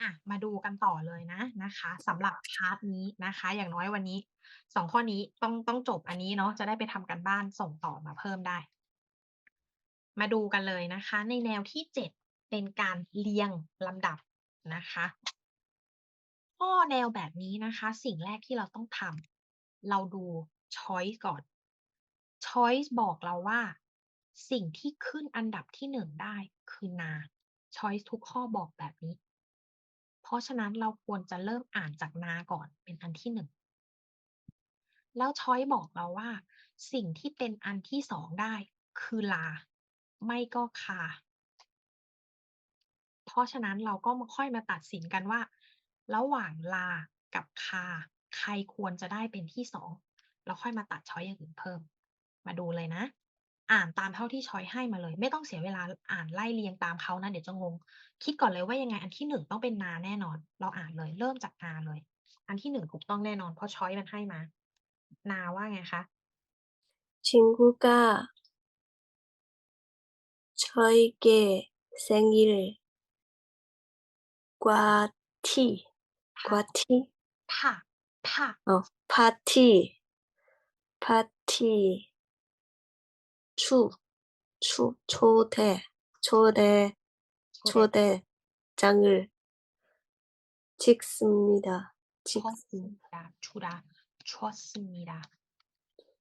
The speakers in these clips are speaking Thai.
อะมาดูกันต่อเลยนะนะคะสำหรับพาร์ทนี้นะคะ อย่างน้อยวันนี้สองข้อนี้ต้องต้องจบอันนี้เนาะจะได้ไปทำการบ้านส่งต่อมาเพิ่มได้ มาดูกันเลยนะคะ ในแนวที่7เป็นการเรียงลำดับนะคะข้อแนวแบบนี้นะคะ สิ่งแรกที่เราต้องทำเราดู choice ก่อน choice บอกเราว่า สิ่งที่ขึ้นอันดับที่หนึ่งได้คือนา choice ทุกข้อบอกแบบนี้ เพราะฉะนั้นเราควรจะเริ่มอ่านจากนาก่อนเป็นอันที่หนึ่งแล้วช้อยบอกเราว่า สิ่งที่เป็นอันที่สองได้คือลา ไม่ก็คา เพราะฉะนั้นเราก็มาค่อยมาตัดสินกันว่า ระหว่างลากับคา ใครควรจะได้เป็นที่สองแล้วค่อยมาตัดช้อยอย่างอื่นเพิ่ม มาดูเลยนะ อ่านตามเท่าที่ช้อยให้มาเลย ไม่ต้องเสียเวลาอ่านไล่เรียงตามเขานะเดี๋ยวจะงง คิดก่อนเลยว่ายังไงอันที่หนึ่งต้องเป็นนาแน่นอน เราอ่านเลย เริ่มจากนาเลย อันที่หนึ่งถูกต้องแน่นอน เพราะช้อยมันให้มา นาว่าไงคะ 친구가 저에게 생일 파티, 파티, ถ้าถ้า 어, 파티, 파티, 추, 추, 초대, 초대, 초대장을 찍습니다. ชอ 찍, สมิดาชูดาชอสมิดา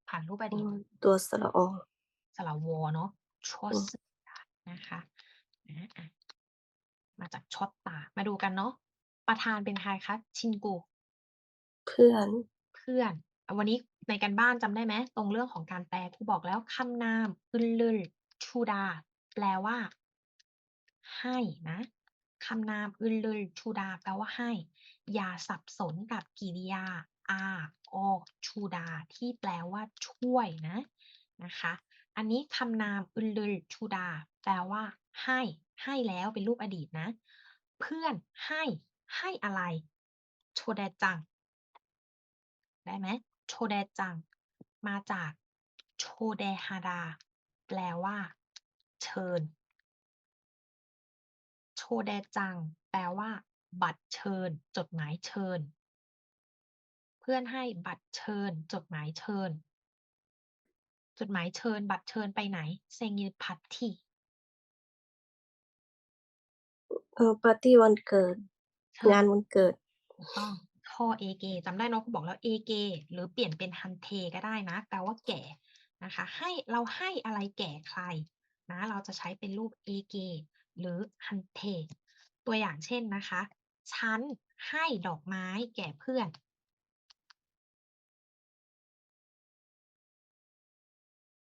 ผ่านรูปอดีต 어, 또 써라, 어, สระวอเนาะชอสมิดานะคะนะอ่ะมาจากช็อตตา มาดูกันเนาะ ประธานเป็นใครคะ ชินกู 푸안, เพื่อนอ่ะ วันนี้ในการบ้านจำได้ไหมตรงเรื่องของการแปลครูบอกแล้วคำนามอึลลึลชูดา แปลว่า ให้นะคำนามอึลลึลชูดา แปลว่าให้ อย่าสับสนกับกิริยาอาออกชูดา ที่แปลว่าช่วยนะนะคะ อันนี้คำนามอึลลึลชูดา แปลว่า ให้ ให้แล้วเป็นรูปอดีตนะ เพื่อนให้ให้อะไรโชแดจัง ได้ไหม โชเดจัง มาจากโชเดฮาราแปลว่า เชิญ โชเดจัง แปลว่า บัตรเชิญ จดหมายเชิญ เพื่อนให้บัตรเชิญ จดหมายเชิญ จดหมายเชิญ บัตรเชิญไปไหน เซงินพัตที่เออปาร์ตี้วันเกิด งานวันเกิดถูกต้อง ข้อเอเกจำได้เนาะเขาบอกแล้วเอเกหรือเปลี่ยนเป็นฮันเทก็ได้นะแปลว่าแก่นะคะ ให้เราให้อะไรแก่ใครนะเราจะใช้เป็นรูปเอเกหรือฮันเทตัวอย่างเช่นนะคะ ฉันให้ดอกไม้แก่เพื่อน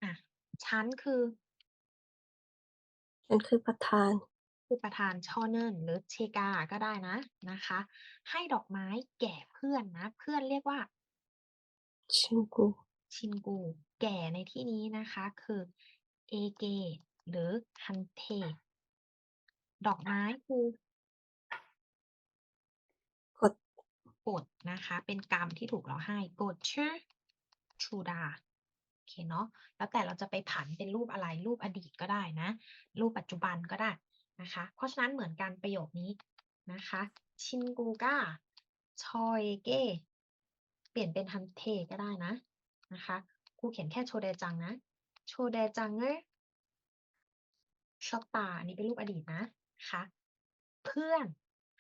อะฉันคือ ฉันคือประธาน ผู้ประธานช่อเนิ่นหรือเชกาก็ได้นะนะคะ ให้ดอกไม้แก่เพื่อนนะ เพื่อนเรียกว่า친 구, ชินกู แก่ในที่นี้นะคะ คือเอเกหรือฮันเทดอกไม้คือกดกฎนะคะ เป็นกรรมที่ถูกเราให้กฎชื่อชูดาโอเคเนาะแล้วแต่เราจะไปผันเป็นรูปอะไรรูปอดีตก็ได้นะ รูปปัจจุบันก็ได้ นะคะ เพราะฉะนั้นเหมือนกันประโยคนี้นะคะชินกูก้าชอยเกเปลี่ยนเป็นฮันเทก็ได้นะนะคะครูเขียนแค่โชเดจังนะโชเดจังเอ้ช็อกตาอันนี้เป็นรูปอดีตนะคะเพื่อน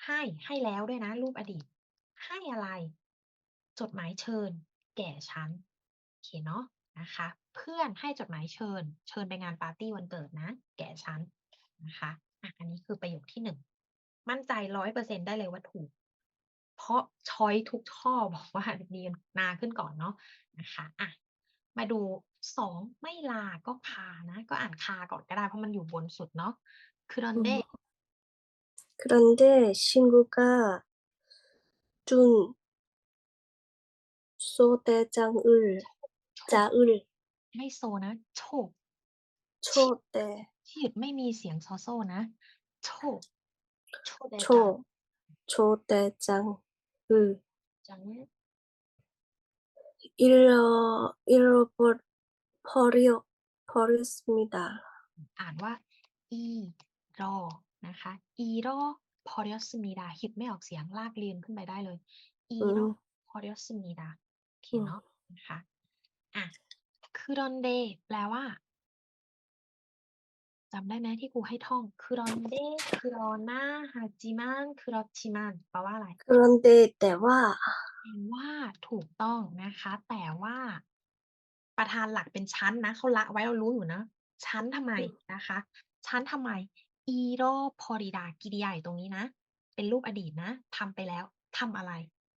ให้ให้แล้วด้วยนะ รูปอดีต ให้อะไร จดหมายเชิญ แก่ฉันโอเคเนาะนะคะ เพื่อนให้จดหมายเชิญ เชิญไปงานปาร์ตี้วันเกิดนะ แก่ฉันนะคะ อ่ะอันนี้คือประโยคที่หนึ่งมั่นใจร้อยเปอร์เซ็นได้เลยว่าถูก เพราะช้อยทุกข้อบอกว่าเรียนนาขึ้นก่อนเนาะนะคะอ่ะมาดูสองไม่ลาก็คานะ ก็อ่านคาก่อนก็ได้ เพราะมันอยู่บนสุดเนาะคือรอนเด 그런데 친구가 준 소대장을 자을 ไม่โซนะ โชค 초대 หิดไม่มีเสียงซอโซนะ โชโชโชโชแต่จังคือจังอิโรอิโรปอพอริโอพอริสมิดาอ่านว่าอีโรนะคะอีโรพอริอสมิดาหิดไม่ออกเสียงลากเรียนขึ้นไปได้เลยอีโรพอริอสมิดาคิดเนาะนะคะอะคือรอนเดแปลว่า จำได้ไหมที่กูให้ท่องคือรอนเดคือรอนาฮาจิมานคือรอชิมานแปลว่าอะไรคือรอนเดแต่ว่าแปลว่าถูกต้องนะคะ แต่ว่า ประธานหลักเป็นชั้นนะเขาละไว้เรารู้อยู่นะ ชั้นทำไมนะคะ ชั้นทำไมอีโรพอริดากิริยาอยู่ตรงนี้นะ เป็นรูปอดีตนะทำไปแล้วทำอะไร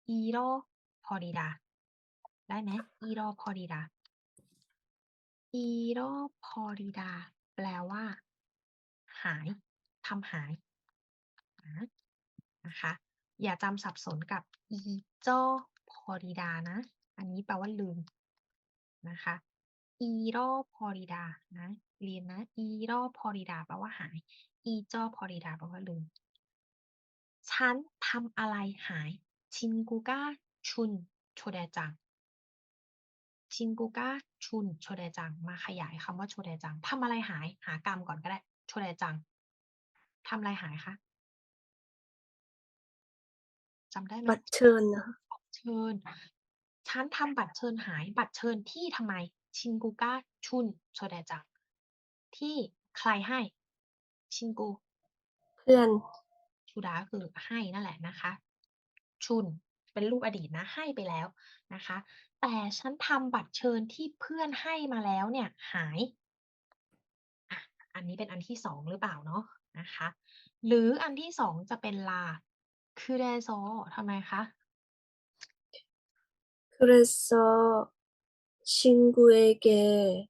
อีโรพอริดาได้ไหมอีโรพอริดาอีโรพอริดาแปลว่า หายทำหายนะคะ อย่าจำสับสนกับอีโจพอริดานะ อันนี้แปลว่าลืมนะคะอีโรพอริดานะเรียนนะอีโรพอริดาแปลว่าหายอีโจพอริดาแปลว่าลืมฉันทำอะไรหาย ชินกูก้าชุนโชเดจังชินกูก้าชุนโชเดจัง มาขยายคำว่าโชเดจังทำอะไรหาย หากรรมก่อนก็ได้ โชเดจังทำอะไรหายคะจำได้ไหมบัตรเชิญนะบัตรเชิญฉันทำบัตรเชิญหายบัตรเชิญที่ทำไม ชินกูก้าชุนโชเดจังที่ใครให้ ชินกู เพื่อนชูดาก็คือให้นั่นแหละนะคะ ชุนเป็นรูปอดีตนะให้ไปแล้วนะคะ แต่ฉันทำบัตรเชิญที่เพื่อนให้มาแล้วเนี่ย หาย อ่ะอันนี้เป็นอันที่สองหรือเปล่าเนาะนะคะ หรืออันที่สองจะเป็นลาคือเดโซทำไมคะ 그래서 친구에게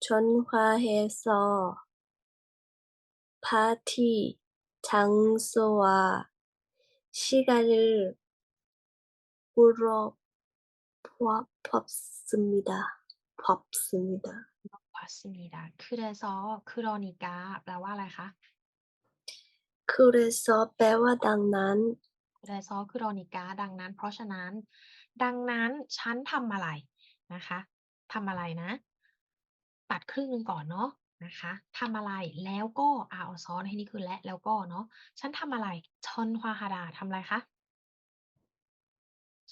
전화해서 파티 장소와 시간을 물어봤습니다. 봤습니다. พัสมีดาคือเดโซคือโรนิกาแปลว่าอะไรคะ 그래서แปลว่าดังนั้น เดโซคือโรนิกาดังนั้น เพราะฉะนั้น ดังนั้นฉันทำอะไรนะคะทำอะไรนะ ตัดครึ่งหนึ่งก่อนเนาะนะคะทำอะไรแล้วก็อาเอาซ้อนให้นี่คือและแล้วก็เนาะฉันทำอะไรชอนฮวาฮาดาทำอะไรคะ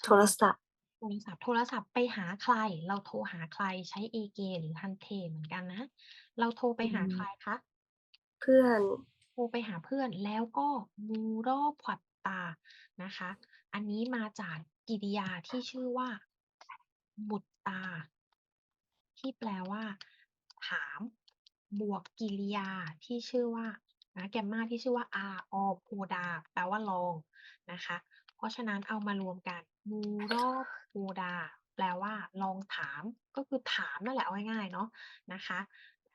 โทรศัพท์ โทรศัพท์โทรศัพท์ไปหาใคร เราโทรหาใครใช้เอเกหรือฮันเทเหมือนกันนะ เราโทรไปหาอืมใครคะเพื่อนโทรไปหาเพื่อนแล้วก็มูโรพวัตตานะคะ อันนี้มาจากกริยาที่ชื่อว่าบุตตา ที่แปลว่า ถามบวกกริยาที่ชื่อว่านะแกมมาที่ชื่อว่า r o โพดาแปลว่าลองนะคะ เพราะฉะนั้นเอามารวมกัน มูโรโพดาแปลว่า ลองถามก็คือถามนั่นแหละเอาง่ายๆเนาะนะคะ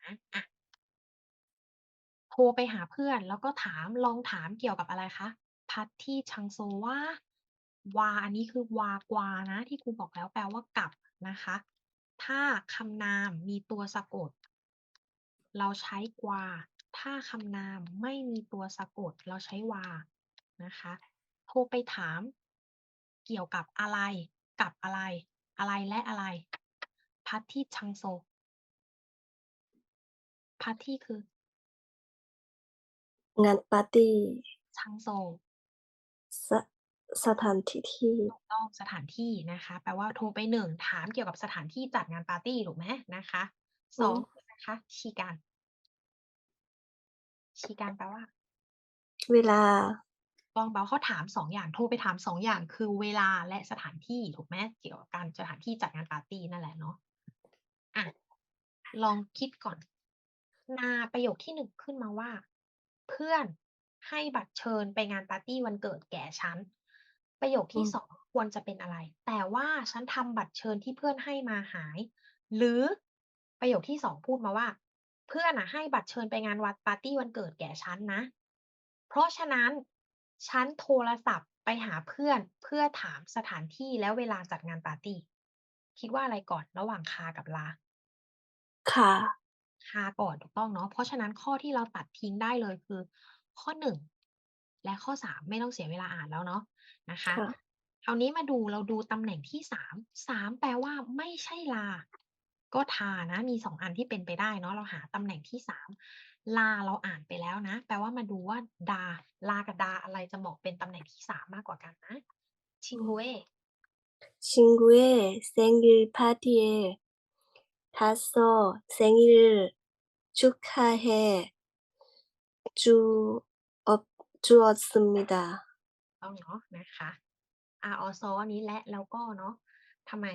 นะอะโทรไปหาเพื่อนแล้วก็ถามลองถามเกี่ยวกับอะไรคะพัทที่ชังโซว่าวาอันนี้คือวากวานะที่ครูบอกแล้วแปลว่ากลับนะคะ ถ้าคำนามมีตัวสะกด เราใช้กวา ถ้าคำนามไม่มีตัวสะกด เราใช้วานะคะ โทรไปถาม เกี่ยวกับอะไรกับอะไร อะไรและอะไร พัทที่ชังโซพัทที่คืองานปาร์ตี้ชังโซสสถานที่ที่ถูกต้องสถานที่นะคะ แปลว่าโทรไปหนึ่งถามเกี่ยวกับสถานที่จัดงานปาร์ตี้ถูกไหมนะคะสองคือนะคะชีการชีการแปลว่า เวลา ลองแปลว่าเขาถามสองอย่างโทรไปถามสองอย่าง คือเวลาและสถานที่ถูกไหมเกี่ยวกับการสถานที่จัดงานปาร์ตี้นั่นแหละเนาะอะลองคิดก่อน นาประโยคที่หนึ่งขึ้นมาว่า เพื่อนให้บัตรเชิญไปงานปาร์ตี้วันเกิดแก่ฉันประโยคที่อืมสองควรจะเป็นอะไร แต่ว่าฉันทำบัตรเชิญที่เพื่อนให้มาหาย หรือประโยคที่สองพูดมาว่า เพื่อนอะให้บัตรเชิญไปงานวัดปาร์ตี้วันเกิดแก่ฉันนะ เพราะฉะนั้น ฉันโทรศัพท์ไปหาเพื่อนเพื่อถามสถานที่และเวลาจัดงานปาร์ตี้ คิดว่าอะไรก่อนระหว่างคากับลา ค่ะ คาก่อนถูกต้องเนาะ เพราะฉะนั้นข้อที่เราตัดทิ้งได้เลยคือข้อหนึ่งและข้อสามไม่ต้องเสียเวลาอ่านแล้วเนาะนะคะค่ะ คราวนี้มาดูเราดูตำแหน่งที่สามสามแปลว่าไม่ใช่ลา ก็ทานะ มีสองอันที่เป็นไปได้เนาะเราหาตำแหน่งที่สาม ลาเราอ่านไปแล้วนะ แปลว่ามาดูว่าดา ลากับดาอะไรจะเหมาะเป็นตำแหน่งที่สามมากกว่ากันนะชิงเว 친구의 생일 파티에 가서 생일 축하해 주, 어, 주었습니다. ต้องเนาะนะคะอาออซออันนี้และแล้วก็เนาะทำไม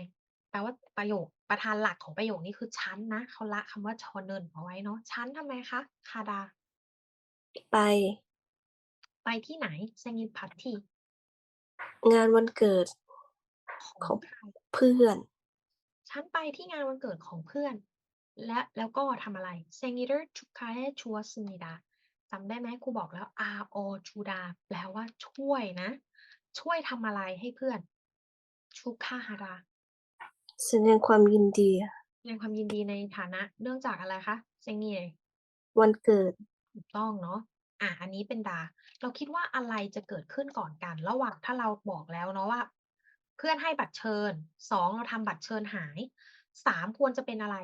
แปลว่าประโยค ประธานหลักของประโยคนี้คือชั้นนะเขาละคำว่าชอเนินเอาไว้เนาะชั้นทำไมคะคาดา ไป ไปที่ไหนเซงินพัตทีงานวันเกิดขขอองงใครเพื่อน ฉันไปที่งานวันเกิดของเพื่อน และแล้วก็ทำอะไรเซงิเดอร์ชุคาเฮชัวสมิดาจำได้ไหมครูบอกแล้ว R O ชูดาแปลว่าช่วยนะ ช่วยทำอะไรให้เพื่อนชุคาฮารา แสดงความยินดีแสดงความยินดีในฐานะเนื่องจากอะไรคะเซงิเอวันเกิด ถูกต้องเนาะ อะ อันนี้เป็นดา เราคิดว่าอะไรจะเกิดขึ้นก่อนกัน ระหว่างถ้าเราบอกแล้วเนาะว่า เพื่อนให้บัตรเชิญ สองเราทำบัตรเชิญหาย สามควรจะเป็นอะไร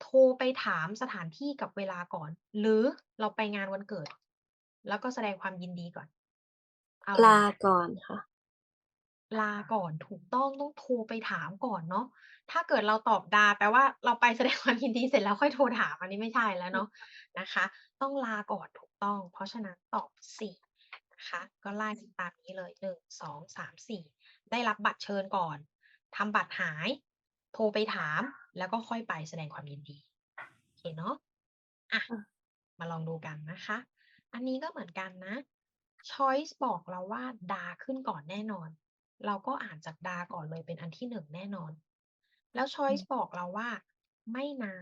โทรไปถามสถานที่กับเวลาก่อน หรือเราไปงานวันเกิด แล้วก็แสดงความยินดีก่อน เอาอะไรลาก่อนค่ะ ลาก่อนถูกต้องต้องโทรไปถามก่อนเนาะ ถ้าเกิดเราตอบดาแปลว่าเราไปแสดงความยินดีเสร็จแล้วค่อยโทรถามอันนี้ไม่ใช่แล้วเนาะนะคะ ต้องลาก่อนถูกต้อง เพราะฉะนั้นตอบสี่นะคะก็ไล่ตามนี้เลยหนึ่งสองสามสี่ได้รับบัตรเชิญก่อนทำบัตรหาย โทรไปถามแล้วก็ค่อยไปแสดงความยินดีโอเคเนาะอะอืมมาลองดูกันนะคะ อันนี้ก็เหมือนกันนะ choice บอกเราว่าดาขึ้นก่อนแน่นอน เราก็อ่านจากดาก่อนเลยเป็นอันที่หนึ่งแน่นอน แล้ว choice บอกเราว่า ไม่นา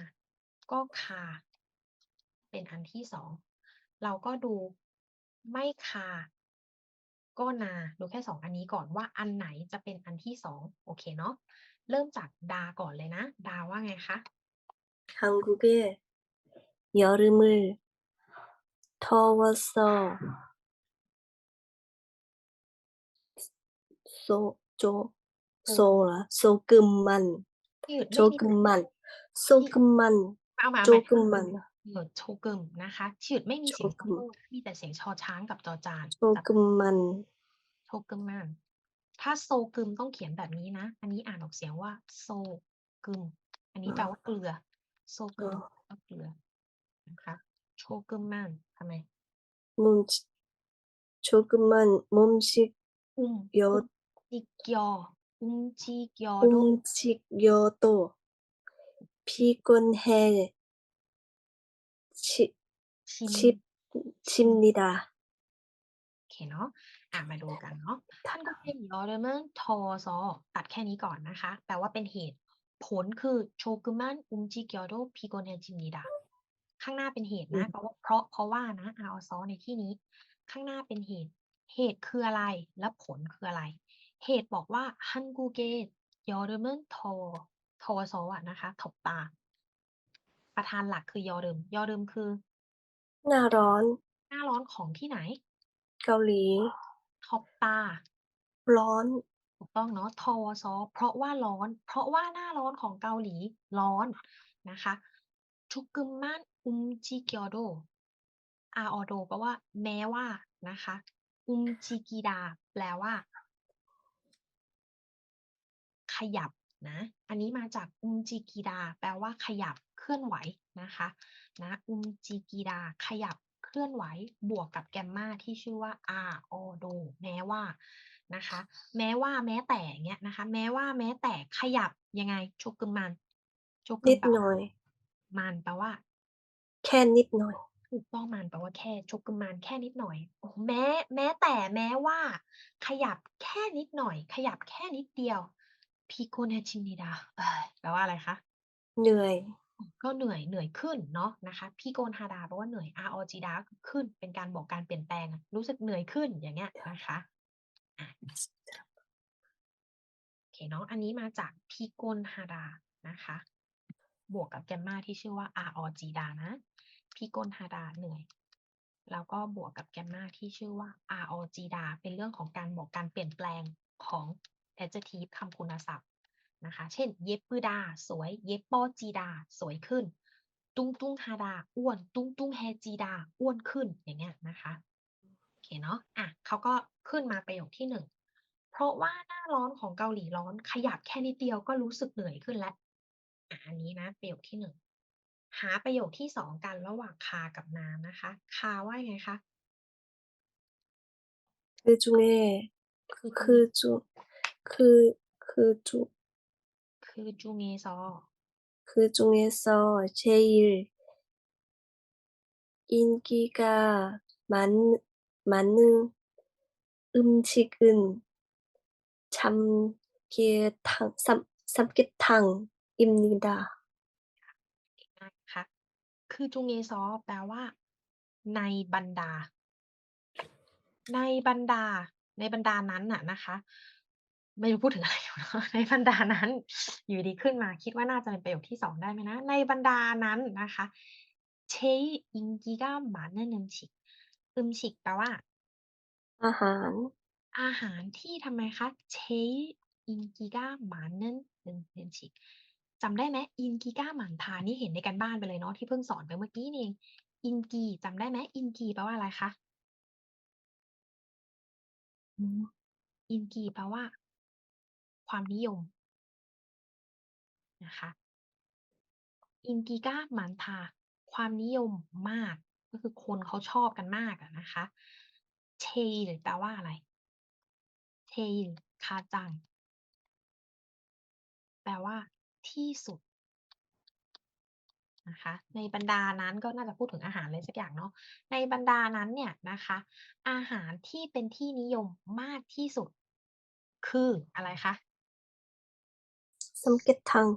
ก็คา เป็นอันที่สอง เราก็ดูไม่คา ก็นา ดูแค่สองอันนี้ก่อนว่าอันไหนจะเป็นอันที่สองโอเคเนาะ เริ่มจากดาก่อนเลยนะ ดาว่าไงคะ 한국의 여름을 더 워서 소, 조, 소라, 소금만, ที่หยุดไม่มี 조금만, 소금만, เอามาเอาใหม่ 조금만, เออโชกึมนะคะที่หยุดไม่มีเสียง โชกึม พูดมีแต่เสียงชอช้างกับจอจาน 조금만, โชกึมมันถ้าโซกึมต้องเขียนแบบนี้นะ อันนี้อ่านออกเสียงว่า โซกึม อันนี้แปลว่าเกลือ โซกึม อ๋อ แปลว่าเกลือนะคะโชกึมมันทำไม 뭉, 조금만 몸식 อุ้ม 여, จิกยอ อุ้มจิกยอโด 움직여도 피곤해 치, ชิม 칩, 칩니다. โอเคเนาะ อ่ะมาดูกันเนาะ ท่านก็เป็นยอเดอร์มันทอซอตัดแค่นี้ก่อนนะคะ แปลว่าเป็นเหตุ ผลคือโชกุมันอุมจิเกียวโดพิโกเนจิมิดาข้างหน้าเป็นเหตุนะ อืม แปลว่าเพราะเพราะว่านะอาอซอในที่นี้ ข้างหน้าเป็นเหตุ เหตุคืออะไร และผลคืออะไร เหตุบอกว่าฮันกูเกตยอเดอร์เมนทอทอโซอะนะคะถบตา ประธานหลักคือยอเดิม ยอเดิมคือ หน้าร้อน หน้าร้อนของที่ไหน เกาหลีถบตา ร้อนถูกต้องเนาะทอซอเพราะว่าร้อน เพราะว่าหน้าร้อนของเกาหลีร้อนนะคะชุกุมมันอุมจิกียอโดอาออโดแปลว่า แม้ว่านะคะ อุมจิกิดา แปลว่า ขยับนะอันนี้มาจากอุมจิกิดา แปลว่าขยับเคลื่อนไหวนะคะนะอุมจิกิดา ขยับเคลื่อนไหวบวกกับแกมมาที่ชื่อว่าอาโอโดแม้ว่านะคะแม้ว่าแม้แต่เงี้ยนะคะแม้ว่าแม้แต่ขยับยังไงชุกกึมันชกกึนิดหน่อยมันแปลว่า แค่นิดหน่อยถูกต้องมันแปลว่าแค่ชุกกึมันแค่นิดหน่อยโอ้แม้แม้แต่แม้ว่า ขยับแค่นิดหน่อย ขยับแค่นิดเดียว พีโกเนชินิดาเอ้ยแปลว่าอะไรคะ느이ก็เหนื่อยเหนื่อยขึ้นเนาะนะคะพีโกนฮาดาแปลว่าเหนื่อยอาอจีดาขึ้นเป็นการบอกการเปลี่ยนแปลงอะรู้สึกเหนื่อยขึ้นอย่างเงี้ยนะคะอะโอเคเนาะอันนี้มาจากพีโกนฮาดานะคะ บวกกับแกมมาที่ชื่อว่า r o g ดานะพี่ก้นฮาดาเหนื่อย แล้วก็บวกกับแกมมาที่ชื่อว่า r o g ดาเป็นเรื่องของการบอกการเปลี่ยนแปลงของ adjective คำคุณศัพท์นะคะ เช่น เย็บปืดา สวย เย็บปอจีดา สวยขึ้น ต ตุ้งตุ้งฮาดาอ้วน ตุ้งตุ้งแฮจีดาอ้วนขึ้นอย่างเงี้ยนะคะโอเคเนาะอ่ะเขาก็ขึ้นมาประโยคที่หนึ่งเพราะว่าหน้าร้อนของเกาหลีร้อนขยับแค่นิดเดียวก็รู้สึกเหนื่อยขึ้นแล้วอ่ะอันนี้นะประโยคที่หนึ่งหาประโยคที่สองกันระหว่างคากับน้ำนะคะ คาว่ายังไงคะ 그 중에 คือ 그 중, 그, 그 중, คือจูเงซอ 그 중에서 제일 인기가 많, 많은 음식은 삼계탕, 삼, 삼계탕입니다. นะคะคือจูเงซอแปลว่า ในบรรดา ในบรรดา ในบรรดานั้นน่ะนะคะ ไม่รู้พูดถึงอะไรอยู่นะในบรรดานั้น อยู่ดีขึ้นมาคิดว่าน่าจะเป็นประโยคที่สองได้ไหมนะ ในบรรดานั้นนะคะเชยอิงกิก้าหมานเนนฉิกอึมฉิกแปลว่า อาหาร อาหารที่ทำไมคะเชยอิงกิก้าหมานเนนึมเนฉิกจำได้ไหมอินกิก้าหมันทานนี่เห็นในการบ้านไปเลยเนาะที่เพิ่งสอนไปเมื่อกี้นี่เองอินกีจำได้ไหมอินกีแปลว่าอะไรคะอินกีแปลว่า ความนิยมนะคะอินกีก้าหมันทาความนิยมมาก ก็คือคนเขาชอบกันมากนะคะเชยหรือแปลว่าอะไรเชยคาจัง แปลว่า ที่สุดนะคะ ในบรรดานั้นก็น่าจะพูดถึงอาหารอะไรสักอย่างเนาะในบรรดานั้นเนี่ยนะคะ อาหารที่เป็นที่นิยมมากที่สุด คืออะไรคะ สัมเกตทัง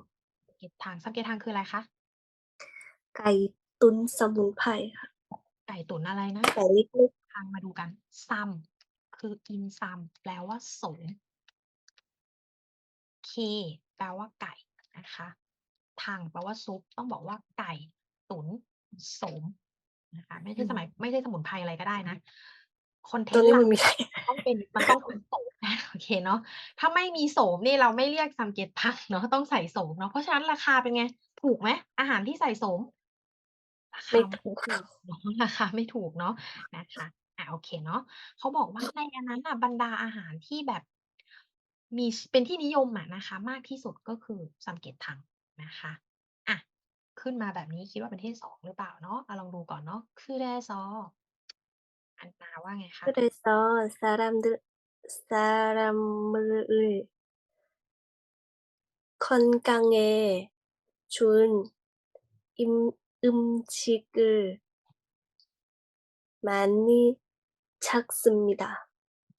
เกตทางสัมเกตทางคืออะไรคะไก่ตุนสมุนไพรค่ะไก่ตุนอะไรนะไก่เล็กๆทางมาดูกันซัมคืออินซัมแปลว่าสมเคแปลว่าไก่นะคะทางแปลว่าซุปต้องบอกว่าไก่ตุนสมนะคะไม่ใช่สมัยไม่ใช่สมุนไพรอะไรก็ได้นะ คอนเทนต์มันต้องเป็นมันต้องเป็นโสมนะ โอเคเนาะถ้าไม่มีโสมนี่เราไม่เรียกสัมเกตพังเนาะต้องใส่โสมเนาะเพราะฉะนั้นราคาเป็นไง ถูกไหมอาหารที่ใส่โสม ราไม่คาถูก ถูกราคาไม่ถูกเนาะนะคะอะโอเคเนาะเขาบอกว่าในอันนั้นอะบรรดาอาหารที่แบบ มีเป็นที่นิยมอะนะคะ มากที่สุดก็คือสัมเกตทังนะคะอะขึ้นมาแบบนี้คิดว่าเป็นที่สองหรือเปล่าเนาะเอาลองดูก่อนเนาะคือแดซอ อันนาว่าไงคะ 그래서 사람들, 사람을 건강에 좋은 임, 음식을 많이 찾습니다.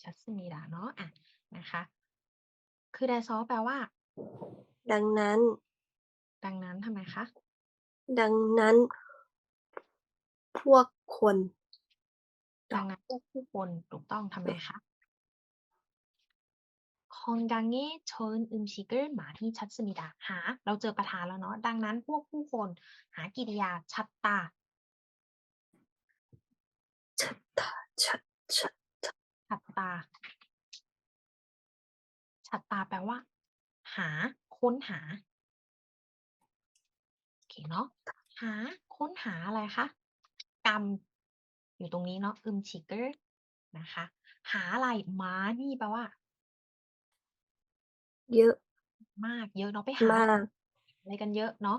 ชัดสมีดาเนาะอ่ะนะคะ คือแดซอแปลว่า ดังนั้น ดังนั้นทำไมคะ ดังนั้น พวกคน ดังนั้นผู้คนถูกต้องทำไงคะคองดังเง่เชิญอึมชิกลมาที่ชัดสมิดาหา เราเจอประธานแล้วเนาะดังนั้นพวกผู้คนหากิริยาชัดตาชัดตาชัดชัดชัดตาชัดตาแปลว่า หา ค้นหาโอเคเนาะหา ค้นหาอะไรคะกรรม อยู่ตรงนี้เนาะ อึมชิเกอร์นะคะ หาอะไรมานี่แปลว่า เยอะมากเยอะเนาะไปหามากอะไรกันเยอะเนาะ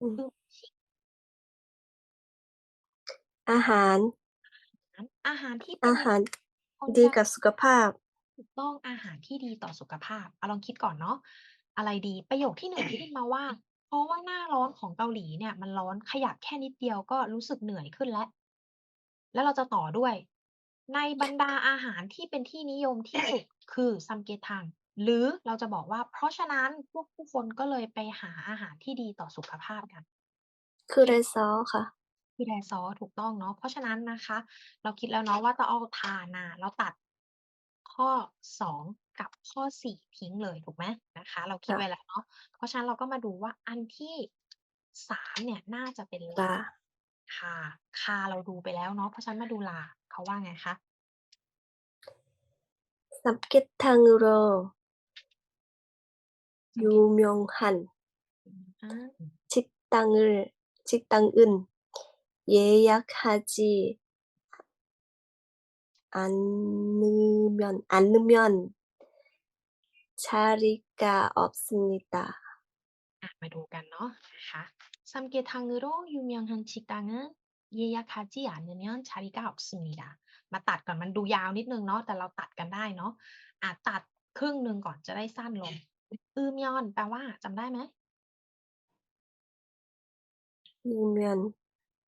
อืมอึมชิอาหารอาหารที่เป็นอาหารคนดีจะกับสุขภาพ ถูกต้องอาหารที่ดีต่อสุขภาพเอาลองคิดก่อนเนาะอะไรดีประโยคที่หนึ่งที่ขึ้นมาว่า เพราะว่าหน้าร้อนของเกาหลีเนี่ย มันร้อนขยับแค่นิดเดียวก็รู้สึกเหนื่อยขึ้นแล้ว แล้วเราจะต่อด้วย ในบรรดาอาหารที่เป็นที่นิยมที่สุดคือซัมเกทัง หรือเราจะบอกว่า เพราะฉะนั้นพวกผู้คนก็เลยไปหาอาหารที่ดีต่อสุขภาพกันคือเรซอค่ะพี่แดซอถูกต้องเนาะเพราะฉะนั้นนะคะ เราคิดแล้วเนาะว่าจะเอาทานาเราตัดข้อสองกับข้อสี่ทิ้งเลยถูกไหมนะคะ เราคิดค่ะไว้แล้วเนาะเพราะฉะนั้นเราก็มาดูว่าอันที่สามเนี่ยน่าจะเป็นลา คาคาเราดูไปแล้วเนาะเพราะฉะนั้นมาดูลาเขาว่าไงคะ 삼계탕으로 유명한 อ่า 식당을 식당은 예약하지 않으면 않으면 자리가 없습니다. อ่ะมาดูกันเนาะนะคะ 삼계탕으로 유명한 식당은 예약하지 않으면 자리가 없습니다. มาตัดก่อนมันดูยาวนิดนึงเนาะแต่เราตัดกันได้เนาะอ่ะตัดครึ่งหนึ่งก่อนจะได้สั้นลงอืมยอนแปลว่าจำได้ไหม 으면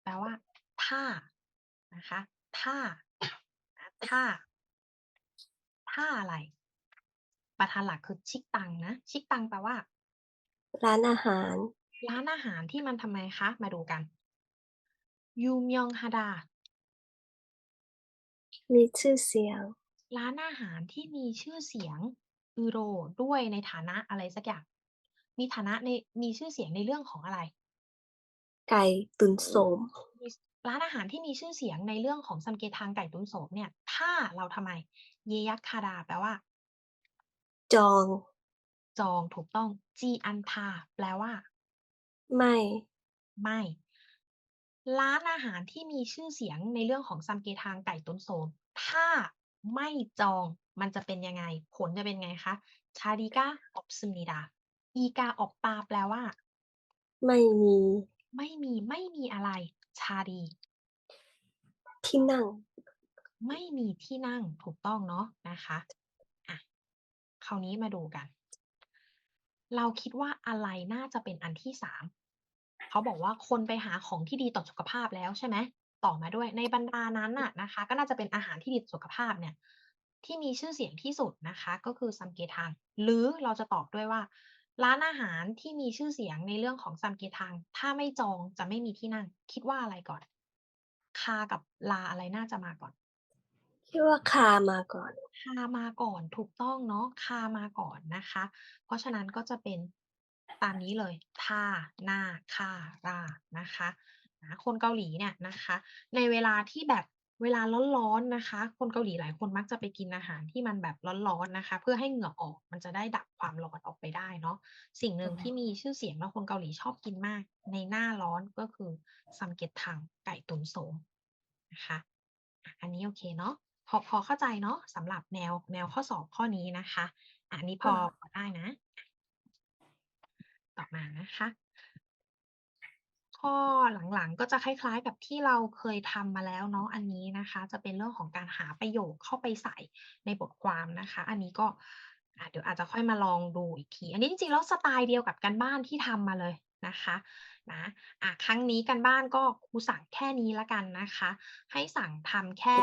แปลว่า ถ้านะคะ ถ้านะถ้า ถ้าอะไร ประธานหลักคือชิกตังนะ ชิกตังแปลว่า ร้านอาหาร ร้านอาหารที่มันทำไมคะ มาดูกัน ยูมยองฮาดา มีชื่อเสียง ร้านอาหารที่มีชื่อเสียงอืโรด้วยในฐานะอะไรสักอย่าง มีฐานะในมีชื่อเสียงในเรื่องของอะไร ไก่ตุนโสมมีร้านอาหารที่มีชื่อเสียงในเรื่องของซัมเกทางไก่ตุ้นโสมเนี่ย ถ้าเราทำไม เยยักคาดาแปลว่า จอง จองถูกต้อง จีอันทา แปลว่า ไม่ ไม่ ร้านอาหารที่มีชื่อเสียงในเรื่องของซัมเกทางไก่ตุ้นโสม ถ้าไม่จองมันจะเป็นยังไง ผลจะเป็นไงคะชาดิกาออบซึมิดา อีกาออกปาแปลว่า ไม่มี ไม่มีไม่มีอะไร ชาดี ที่นั่ง ไม่มีที่นั่งถูกต้องเนาะนะคะ อะ คราวนี้มาดูกัน เราคิดว่าอะไรน่าจะเป็นอันที่สาม เขาบอกว่าคนไปหาของที่ดีต่อสุขภาพแล้วใช่ไหม ต่อมาด้วยในบรรดานั้นน่ะนะคะ ก็น่าจะเป็นอาหารที่ดีต่อสุขภาพเนี่ย ที่มีชื่อเสียงที่สุดนะคะ ก็คือซัมเกทัง หรือเราจะตอบด้วยว่า ร้านอาหารที่มีชื่อเสียงในเรื่องของซัมเกทัง ถ้าไม่จองจะไม่มีที่นั่ง คิดว่าอะไรก่อน คากับลาอะไรน่าจะมาก่อน คิดว่าคามาก่อน คามาก่อนถูกต้องเนาะคามาก่อนนะคะ เพราะฉะนั้นก็จะเป็นตามนี้เลยท่าหน้าคารานะคะนะคนเกาหลีเนี่ยนะคะ ในเวลาที่แบบเวลาร้อนๆนะคะ คนเกาหลีหลายคนมักจะไปกินอาหารที่มันแบบร้อนๆนะคะ เพื่อให้เหงื่อออกมันจะได้ดับความร้อนออกไปได้เนาะสิ่งหนึ่งอือฮึที่มีชื่อเสียงแล้วคนเกาหลีชอบกินมาก ในหน้าร้อนก็คือซัมเก็ตทังไก่ตุ๋นโสมนะคะอะอันนี้โอเคเนาะ พอพอเข้าใจเนาะสำหรับแนวแนวข้อสอบข้อนี้นะคะอันนี้พอค่ะพอได้นะ ต่อมานะคะ ข้อหลังๆก็จะคล้ายๆกับที่เราเคยทำมาแล้วเนาะอันนี้นะคะ จะเป็นเรื่องของการหาประโยคเข้าไปใส่ในบทความนะคะ อันนี้ก็อะเดี๋ยวอาจจะค่อยมาลองดูอีกที อันนี้จริงๆแล้วสไตล์เดียวกับการบ้านที่ทำมาเลยนะคะนะอะครั้งนี้การบ้านก็ครูสั่งแค่นี้ละกันนะคะ ให้สั่งทำแค่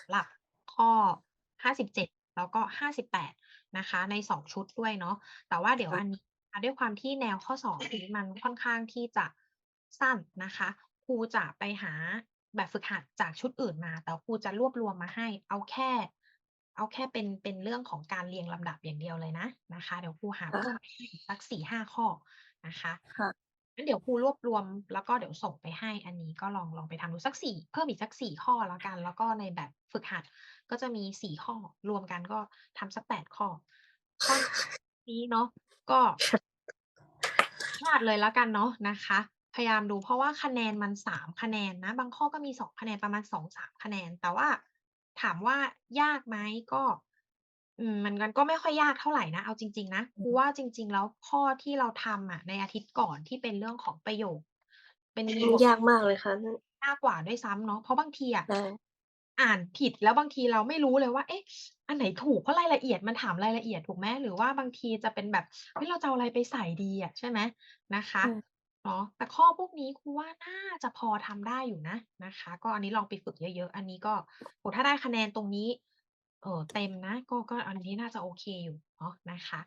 สำหรับข้อ 57 แล้วก็ 58 นะคะ ใน 2 ชุดด้วยเนาะแต่ว่าเดี๋ยวอันนี้อะด้วยความที่แนวข้อสอบนี้มันค่อนข้างที่จะสั้นนะคะครูจะไปหาแบบฝึกหัดจากชุดอื่นมา แต่ครูจะรวบรวมมาให้ เอาแค่ เอาแค่เป็นเป็นเรื่องของการเรียงลำดับอย่างเดียวเลยนะนะคะ เดี๋ยวครูหาค่ะเพิ่มให้อีกสักสี่ห้าข้อนะคะค่ะ งั้นเดี๋ยวครูรวบรวม แล้วก็เดี๋ยวส่งไปให้อันนี้ก็ลองลองไปทำดูสักสี่เพิ่มอีกสักสี่ข้อแล้วกัน แล้วก็ในแบบฝึกหัดก็จะมีสี่ข้อรวมกันก็ทำสักแปดข้อข้อนี้เนาะก็พลาดเลยแล้วกันเนาะนะคะ พยายามดูเพราะว่าคะแนนมันสามคะแนนนะ บางข้อก็มีสองคะแนนประมาณสองสามคะแนน แต่ว่าถามว่ายากไหมก็ อืม มัน มันก็ไม่ค่อยยากเท่าไหร่นะ เอาจริง ๆ นะครูว่าจริง ๆ แล้วข้อที่เราทำอะในอาทิตย์ก่อนที่เป็นเรื่องของประโยค เป็นบวกยากมากเลยค่ะ นั่นยากกว่าด้วยซ้ำเนาะ เพราะบางทีอะ ใช่ อ่านผิด แล้วบางทีเราไม่รู้เลยว่า เอ๊ะ อันไหนถูก เพราะรายละเอียด มันถามรายละเอียดถูกไหม หรือว่าบางทีจะเป็นแบบ เฮ้ย เราจะเอาอะไรไปใส่ดีอะ ใช่ไหม นะคะใช่เนาะ แต่ข้อพวกนี้ครูว่าน่าจะพอทำได้อยู่นะ นะคะ ก็อันนี้ลองไปฝึกเยอะ ๆ อันนี้ก็ โอ้ถ้าได้คะแนนตรงนี้ เออเต็มนะ ก็ ก็อันนี้น่าจะโอเคอยู่เนาะนะคะ